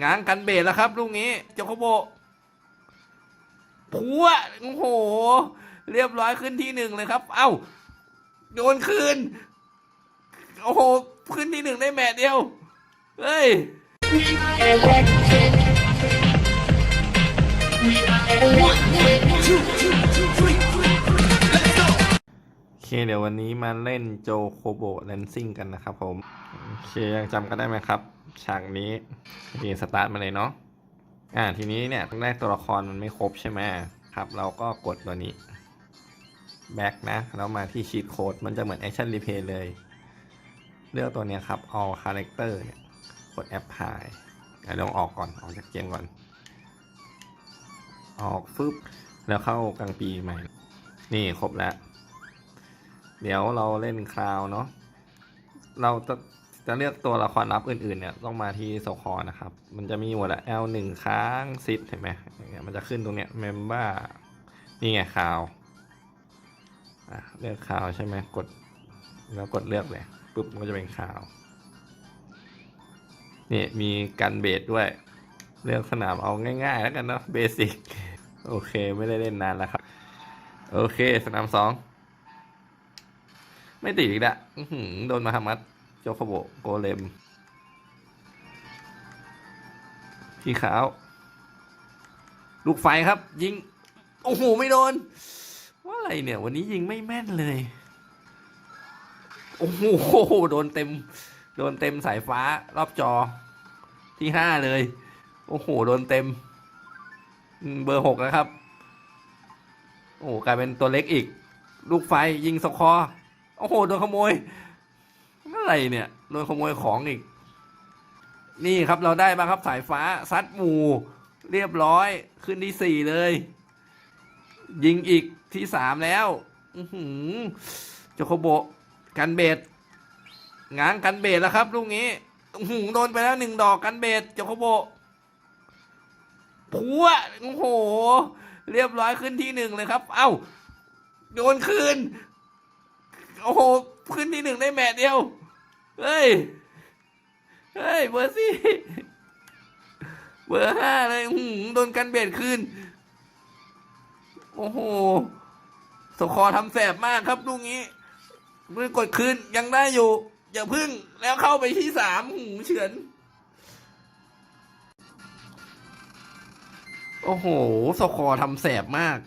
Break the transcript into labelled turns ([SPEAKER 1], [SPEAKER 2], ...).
[SPEAKER 1] ง้างกันเบสแล้วครับลูกนี้โจโคโบพัวโอ้โห เรียบร้อยขึ้นที่หนึ่งเลยครับ เอ้า โดนคืน โอ้โห ขึ้นที่หนึ่งได้แมตเดียว เฮ้ยโอเค เดี๋ยววันนี้มาเล่นโจโคโบแลนซิ่งกันนะครับผม โอเคยังจำกันได้ไหมครับ ฉากนี้โอเคสตาร์ทมาเลยเนาะอ่าทีนี้เนี่ยแรกตัวละครมันไม่ครบใช่ไหมครับ เราก็กดตัวนี้ back นะแล้วมาที่ cheat code มันจะเหมือน action replay เลย เลือกตัวนี้ครับ all character เนี่ยกด apply เดี๋ยวลองออกก่อนออกจากเกมก่อน ออกฟึบแล้วเข้ากลางปีใหม่ นี่ครบแล้ว เดี๋ยวเราเล่นคราวเนาะเราจะจะเลือกตัวละครลับอื่นๆ เนี่ยต้องมาที่โซคอนะครับ มันจะมีหมดละ L หนึ่งค้างซิดเห็นไหมอย่างเงี้ยมันจะขึ้นตรงเนี้ย member นี่ไงคราวเลือกคราวใช่ไหมกดแล้วกดเลือกเลยปุ๊บมันก็จะเป็นคราวนี่มีกันเบสด้วย เลือกสนามเอาง่ายๆ แล้วกันเนาะเบสิกโอเคไม่ได้เล่นนานแล้วครับ โอเคสนามสอง ไม่ติดอีกละอื้อหือโดนมาฮามัดโจโคโบโกเลมพี่ขาว ลูกไฟครับ ยิง โอ้โห ไม่โดน ว่าอะไรเนี่ย วันนี้ยิงไม่แม่นเลย โอ้โห โดนเต็ม โดนเต็มสายฟ้ารอบจอ ที่ห้าเลย โอ้โห โดนเต็ม เบอร์หกนะครับ โอ้กลายเป็นตัวเล็กอีก ลูกไฟยิงสกอร์ โอ้โหโดนขโมยเมื่อไรเนี่ยโดนขโมยของอีก นี่ครับเราได้มาครับสายฟ้าซัดหมูเรียบร้อยขึ้นที่สี่เลย ยิงอีกที่สามแล้วอือหือโจโคโบกันเบสง้างกันเบสแล้วครับลูกนี้หือโดนไปแล้วหนึ่งดอกกันเบสโจโคโบพัวโอ้โห เรียบร้อยขึ้นที่หนึ่งเลยครับ เอ้าโดนคืน โอ้โหขึ้นที่หนึ่งได้แมตช์เดียว เฮ้ย เฮ้ย เบอร์สี่ เบอร์ห้าเลยหือโดนกันเบียดคืน โอ้โหสคอทำแสบมากครับลูกนี้เมื่อกดคืนยังได้อยู่ อย่าพึ่งแล้วเข้าไปที่สามหูเฉือน โอ้โหสคอทำแสบมาก